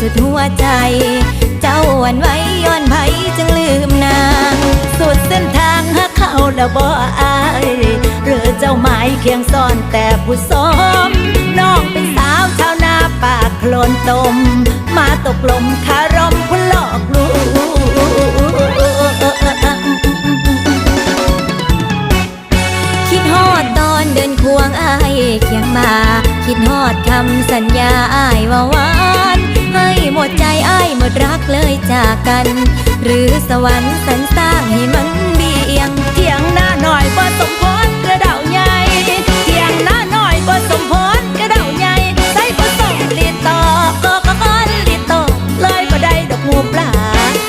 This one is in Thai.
ใจ เจ้าวันไว้ย้อนไผจึงลืมนาง สุดเส้นทางหักเขาแล้วบ่อายหรือเจ้าหมายเคียงซ่อนแต่ผู้สมน้องเป็นสาวชาวนาปากโคลนตม มาตกลมคารมผู้หลอกลวงคิดฮอดตอนเดินควงอายเคียงมา คิดฮอดคำสัญญาอายว่า ดรักเลยจากกัน หรือสวรรค์สรรสร้างให้มันเบี่ยง เทียงหน้าหน่อยบ่สมพรกระเดาใหญ่เทียงหน้าหน่อยบ่สมพรกระเดาใหญ่ใส่บ่ส่งลีตอกก็ก้อนลีตอเลยบ่ได้ดอกงูปลา